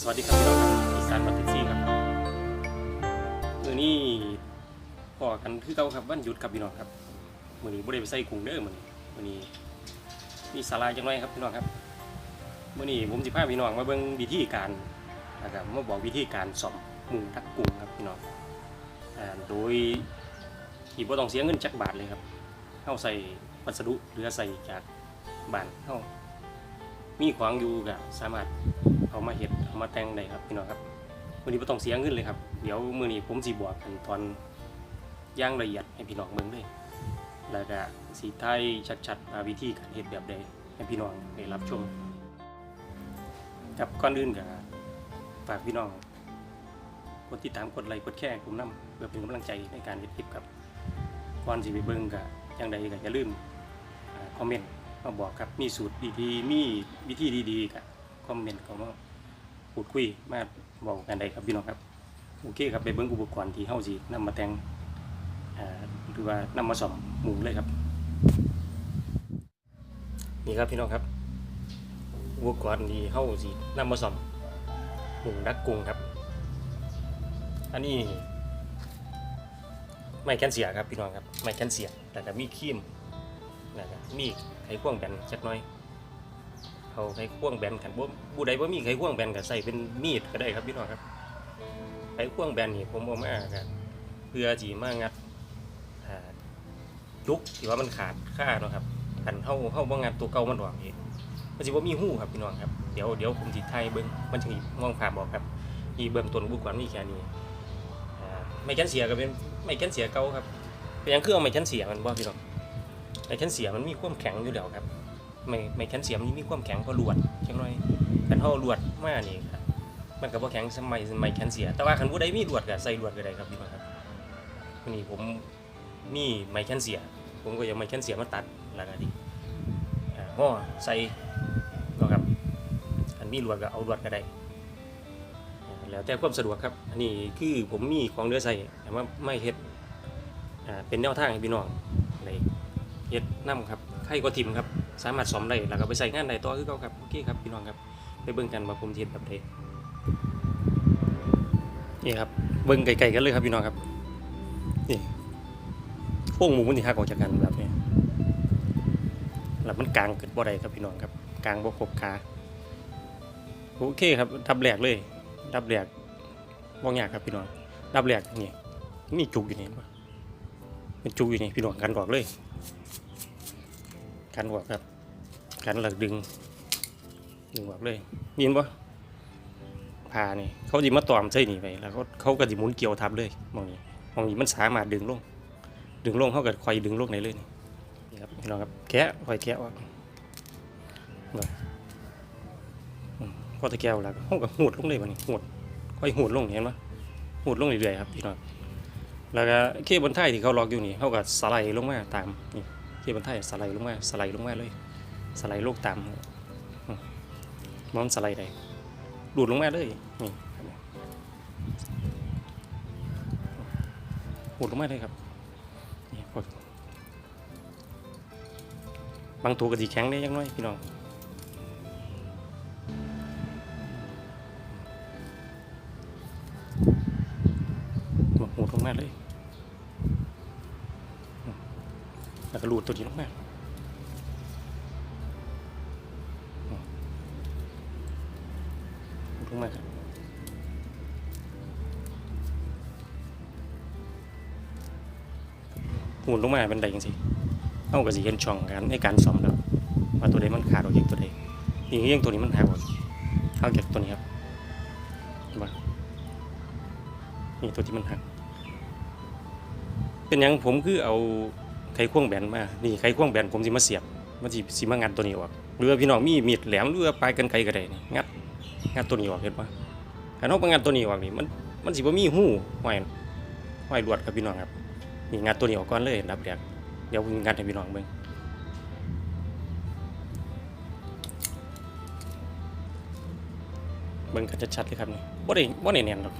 สวัสดีครับพี่น้องครับอีสานบัตติซี่ครับมือนี้พอกันคือเก่าครับวันหยุดครับพี่น้องครับมือนี้บ่ได้ไปใส่กุ้งเด้อมือนี้มือนี้มีสาลายจังไรครับพี่น้องครับมือนี้ผมสิพาพี่น้องมาเบิ่งวิธีการนะครับมาบอกวิธีการซ่อมหมูทักกุ้งครับพี่น้องโดยที่บ่ต้องเสียเงินจักบาทเลยครับเฮาใส่วัสดุหรือใส่จากบ้านเฮามีขวางอยู่ก็สามารถเอามาเห็ด มาแต่งได้ครับพี่น้องครับวันนี้ไม่ต้องเสียเงินเลยครับ เดี๋ยวมื้อนี้ผมสิบอกขั้นตอนย่างละเอียดให้พี่น้องเบิ่งเลยแล้วก็สีไทยชัดๆว่าวิธีการเฮ็ดแบบใดให้พี่น้องได้รับชมกับก่อนอื่นก็ฝากพี่น้องกดติดตามกดไลค์กดแชร์กลุ่มน้ำเพื่อเป็นกำลังใจในการเฮ็ดคลิปครับก่อนสิไปเบิ่งก็อย่างใดก็อย่าลืมคอมเมนต์มาบอกครับมีสูตรดีๆมีวิธีดีๆก็คอมเมนต์เข้ามา พูดคุยมาบอกกันได้ครับพี่น้องครับโอเคครับไปเบิ้งอุปกรณ์ที่เฮาสินำมาแต่งหรือว่านำมาซ่อมหมูเลยครับนี่ครับพี่น้องครับอุปกรณ์ที่เฮาสินำมาซ่อมหมูดักกุ้งครับ อันนี้ไม้แคนเสียครับพี่น้องครับไม้แคนเสียแล้วก็มีครีมแล้วก็มีไขควงแบนจักน่อย เอาไขควงแบนกันบ่ผู้ใดบ่มีไขควงแบนก็ใส่เป็นมีดก็ได้ครับพี่น้องครับไขควงแบนนี่ผมเอามาก็เพื่อสิมางัดจุกที่ว่ามันขาดค่าเนาะครับคันเฮาเฮาบ่งัดตัวเก่ามันออกนี่มันสิบ่ามีหูครับพี่น้องครับเดี๋ยวเดี๋ยวผมสิถ่ายเบิ่งมันจะมีมองภาบอกครับอีเบื้องต้นอุกรณ์มีแค่นี้อ่าไม้แขนเสียก็เป็นไม้แขนเสียเก่าครับเป็นยังคือเอาไม้แขนเสียมันบ่พี่น้องไม้แขนเสียมันมีความแข็งอยู่แล้วครับ ไม่ไม่แข็งเสียมนี่มีความแข็งกว่าลวดจังหน่อยคันเฮาลวดมานี่ครับมันก็บ่แข็งสมัยสมัยแข็งเสีย แต่ว่าคันผู้ใดมีลวดก็ใส่ลวดก็ได้ครับพี่น้องครับวันนี้ผมมีไม้แข็งเสีย ผมก็ยังไม้แข็งเสียมาตัดแล้วก็ดิอ่าห่อใส่เนะครับอันมีลวดก็เอาลวดก็ได้อ่าแล้วแต่ความสะดวกครับอันนี้คือผมมีของเหลือใส่แต่ว่าไม่เฮ็ดอ่าเป็นแนวทางให้พี่น้องในเฮ็ดนํครับใครก็ทิมครับ สามารถสอมได้แล้วก็ไปใส่งานได้ต่อคือเก่าครับโอเคครับพี่น้องครับไปเบิ่งกันว่าผมสิเฮ็ดแบบใดนี่ครับเบิ่งไกลๆกันเลยครับพี่น้องครับนี่โค้งหมูมันสิหักออกจากกันแบบนี้แล้วมันกลางเกิดบ่ได้ครับพี่น้องครับกลางบ่ครบขาโอเคครับดับแรกเลย ดับแรกบ่ยากครับพี่น้องดับแรกนี่มีจุกอยู่นี่เป็นจุกอยู่นี่พี่น้องกันออกเลย กันหัวครับ กันหลักดึง ดึงหัวเลยยินปะผ่านี่เขาจิมาตอมใส่นี่ไปแล้วเขาเขาก็จิหมุนเกี่ยวทับเลยมองนี้มองนี้มันสามารถดึงลง ดึงลงเขาก็คอยดึงลงไหนเลยนี่นี่ครับพี่น้องครับแกะคอยแกะออกนี่อืมพอตะแก้วแล้วเขาก็หูดลงเลยวันนี้หูดค่อยหูดลงเห็นปะหูดลงเรื่อยๆครับพี่น้องแล้วก็เคบนไทยที่เขาล็อกอยู่นี่เขาก็สไลด์ลงมาตามนี่ ที่บนไทยสไลด์ลงมาสไลด์ลงมาเลยสไลด์โลกตามมันสไลด์ได้ดูดลงมาเลยนี่ดูดลงมาเลยครับนี่กดบางตัวก็สีแข็งได้ยังน้อยพี่น้องมาหูดลงมาเลย แล้วก็รูด ตัวนี้ลงมาอืมรูดลงมาครับหูดลงมาเป็นไดจังสิเอาก็สิเห็นช่องการในการซ่อมแล้วว่าตัวใดมันขาดออกจากตัวใดนี่ยังตัวนี้มันหักออกหักจากตัวนี้ครับเห็นปะนี่ตัวที่มันหักเป็นยังผมคือเอา ไขควงแบนมา นี่ไขควงแบนผมสิมาเสียบมันสิสิมางัดตัวนี้ออกหรือว่าพี่น้องมีมีดแหลมหรือว่าปลายกันไกรก็ได้นี่งัดงัดตัวนี้ออกเห็นปะถ้าน้องไปงัดตัวนี้ออกนี่มันมันสิบ่มีหูห้อยห้อยลวดครับพี่น้องครับนี่งัดตัวนี้ออกก่อนเลยอันดับแรกเดี๋ยวงัดให้พี่น้องเบิ่งเบิ่งกันชัดๆเลยครับนี่บ่ได้บ่ได้แน่นหรอก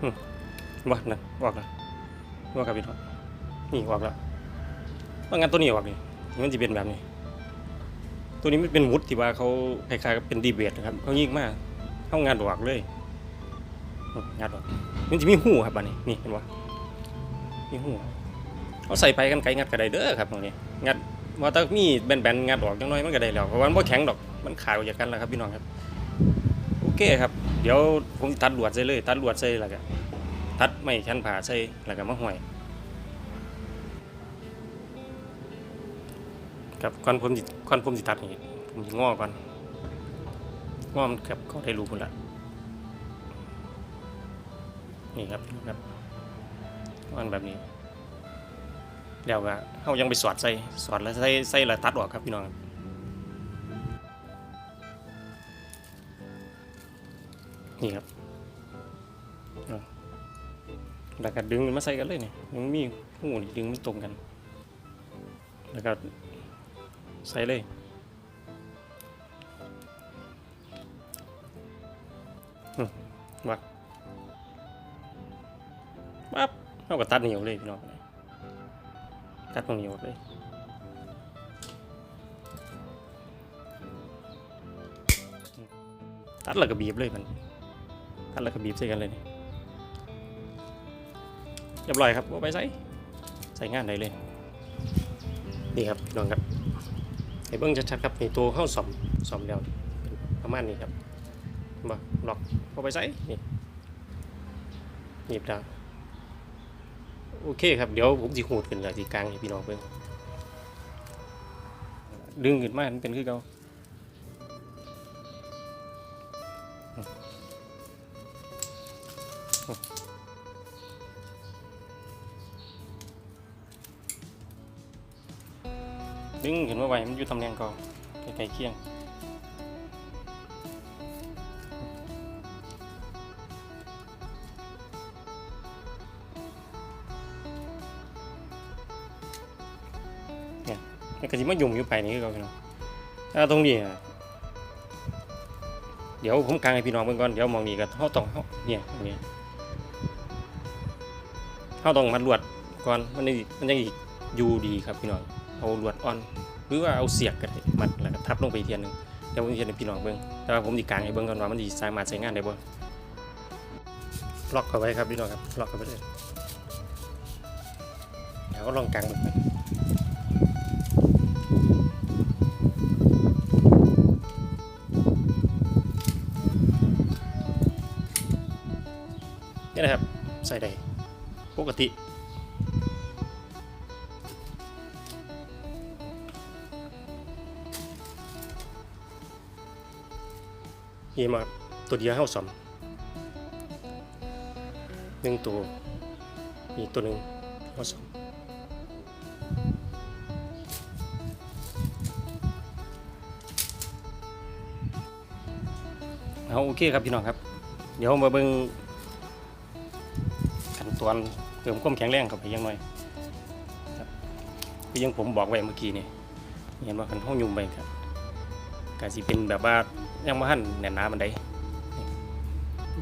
หึว่านั่นออกแล้วว่ากับพี่น้อง นี่ออกแล้วว่างานตัวนี้ออกนี่นี่มันจะเป็นแบบนี้ ตัวนี้มันเป็นมุดที่ว่าเขาคล้ายๆกับเป็นดีเบตนะครับเขายิ่งมากเข้างานดอกเลยงานดอกมันจะมีหูครับอันนี้นี่เห็นปะมีหูเขาใส่ไปกันไกลงัดกระไดเด้อครับตรงนี้งัดว่าแตมีแบนๆงัดออกจังน้อยมันก็ไดแล้วเพราะว่ามันแข็งดอกมันขาดออกจากกันแล้วครับพี่น้องครับโอเคครับเดี๋ยวผมตัดหลวดใส่เลย ตัดหลวดใส่แล้วก็ตัดไม่ชั้นผ่าใส่แล้วก็มาห้อย ครับก่อนผมสิก่อนผมสิตัดนี่ผมสิง้อก่อนง้อมันเกือบก็ได้รู้พุ่นละนี่ครับครับง้อนแบบนี้เดี๋ยวก็เฮายังไปสอดใส่สอดแล้วใส่ใส่แล้วตัดออกครับพี่น้องนี่ครับเอาแล้วก็ดึงมันมาใส่กันเลยนี่มันมีหูนี่ดึงมันตรงกัน แล้วก็ ใส่เลยวัดปั๊บเอาก็ตัดเหนียวเลยพี่น้องตัดตรงเหนียวเลยตัดแล้วก็บีบเลยมันตัดแล้วก็บีบใส่กันเลยนี่เรียบร้อยครับเอาไปใส่ใส่งานได้เลย นี่ครับพี่น้องครับ ให้เบิ้งชัดๆครับนี่ตัวเข้าสอมสอมแล้วประมาณนี้ครับบ่ล็อกเข้าไปใส่นี่หนีบดาวโอเคครับเดี๋ยวผมสิหูดขึ้นกับสีกลางให้พี่น้องเบิ่งดึงขึ้นมามันเป็นคือเก่า ดึงขึ้นมาไว้มันอยู่ตำแหน่งเก่าใกล้ๆเคียงมันก็สิมายุ่งอยู่ไปนี่คือเก่าพี่น้องถ้าตรงนี้เดี๋ยวผมกางให้พี่น้องเบิ่งก่อนเดี๋ยวมองนี่ก็เฮาต้องเฮาเนี่ยตรงนี้เฮาต้องมัดลวดก่อนมันนี่มันยังอีกอยู่ดีครับพี่น้อง เอาลวดอ่อน หรือว่าเอาเสียกก็ได้มัดแล้วก็ทับลงไปเทียหนึงเดี๋ยวผมจะเฮ็ดให้พี่น้องเบิ่งแต่ว่าผมสิกางให้เบิ่งก่อนว่ามันสิสามารถใช้งานได้บ่ล็อกเข้าไว้ครับพี่น้องครับล็อกเข้าไปเลยเดี๋ยวก็ลองกางดูครับนี่นะครับใส่ได้ปกติ นี่มาตัวเดียวเขาสอมหนึ่งตัวมีตัวหนึ่งเขาสอมเอาโอเคครับพี่น้องครับ เดี๋ยวมาเบิ่งขั้นตอนเติมความแข็งแรงเข้าไปยังหน่อยครับคืออยังผมบอกไว้เมื่อกี้นี่เห็นว่าคันห้องยุ่มไปครับกาสิเป็นแบบว่า ยังบ่ทันแหนนหนามันได้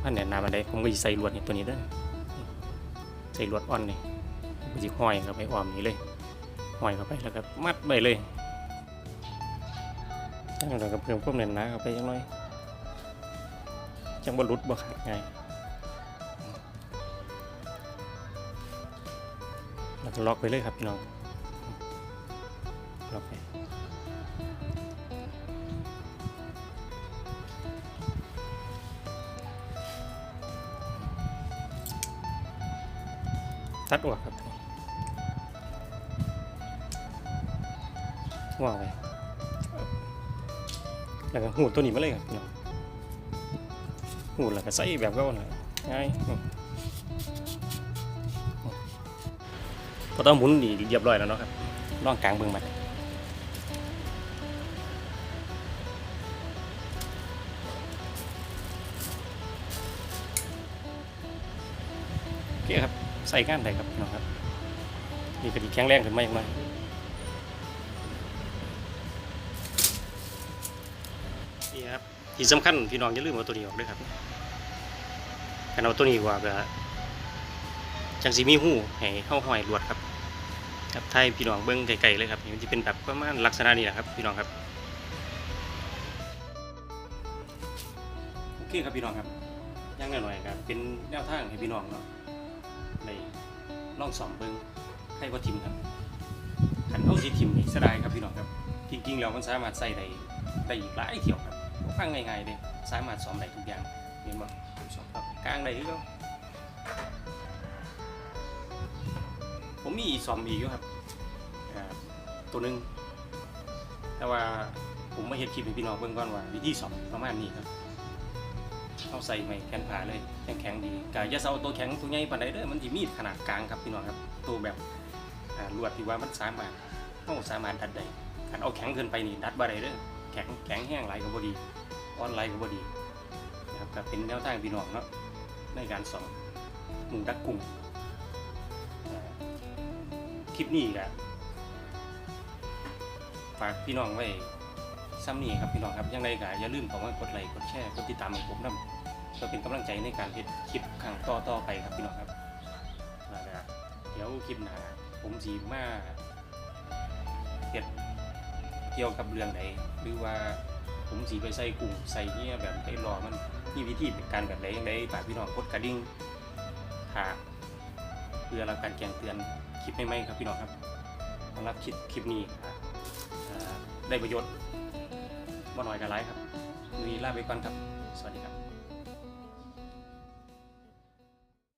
พันแหนนหนามันได้ผมก็สิใส่ลวดนี่ตัวนี้ด้อใส่ลวดอ่อนนี่ผมสิห้อยเข้าไปอ้อมนี่เลยห้อยเข้าไปแล้วก็มัดไปเลยจังเราก็เพิ่มความแน่นหนาเข้าไปจังน่อยจังบ่หลุดบ่ขาดไงแล้วก็ล็อกไปเลยครับพี่น้องล็อกไป ตัดออกครับว่างไปแล้วก็หูตัวนี้มาเลยครับพี่น้องหูแล้วก็ใส่แบบก็เลยง่ายอืมก็ต้องหมุนดีเรียบร้อยแล้วเนาะครับลองกลางเบิ่งมาโอเคครับ ใส่งานได้ครับน้องครับนี่ก็ดีแข็งแรงขึ้นมาอีกหน่อนี่ครับที่สำคัญพี่น้องอย่าลืมเอาตัวนี้ออกด้วยครับการเอาตัวนี้ว่าก็จังสีมีหูให้เข้าห้อยหลวดครับครับไทยพี่น้องเบิ้งไกลๆเลยครับมันจะเป็นแบบประมาณลักษณะนี้แหละครับพี่น้องครับโอเคครับพี่น้องครับย่างหน่อยๆครับเป็นแนวทางให้พี่น้องเนาะ ในลองสอมเบิ่งให้ว่าทิมครับขันเอาสีทิมนี่เสียดายครับพี่น้องครับจริงๆแล้วมันสามารถใส่ได้ได้อีกหลายเที่ยวครับฟังง่ายๆเลยสามารถสอมได้ทุกอย่างเห็นบ่สอมครับกลางได้คือเก่าผมมีสอมอีกอยู่ครับตัวหนึงแต่ว่าผมมาเห็นคลิปให้พี่น้องเบิ่งก่อนว่าวิธีสอมประมาณนี้ครับ เอาใส่ไม่แข็งผาเลยแข็งแข็งดีกะอยาเอาตัวแข็งตัวใหญ่ปานใดเด้อมันสิมีขนาดกลางครับพี่น้องครับตัวแบบลวดที่ว่ามันสามารถเฮาสามารถดัดได้คันเอาแข็งเกินไปนี่ดัดบ่ได้เด้อแข็งแข็งแห้งไหลก็บ่ดีอ่อนหลายก็บ่ดีนะครับก็เป็นแนวทางพี่น้องเนาะในการสอนหมูดักกุ้งอ่าคลิปนี้ก็ฝากพี่น้องไว้ ซ้ำนี่ครับพี่น้องครับยังไงก็อย่าลืมเข้ามากดไลค์กดแชร์กดติดตามให้ผมนำเพื่อเป็นกำลังใจในการเฮ็ดคลิปครั้งต่อต่อๆไปครับพี่น้องครับนะครับเดี๋ยวคลิปหน้าผมสีมาเฮ็ดเกี่ยวกับเรื่องใดหรือว่าผมสีไปใส่กุ้งใส่เนี่ยแบบไปรอมันมีวิธีการแบบใดยังไงฝากพี่น้องกดกระดิ่งถ้าเพื่อรับการแจ้งเตือนคลิปใหม่ๆครับพี่น้องครับสำหรับคลิปคลิปนี้ครับได้ประโยชน์ บ่น้อยกันไลท์ครับมีลาไปก่อนครับ สวัสดีครับ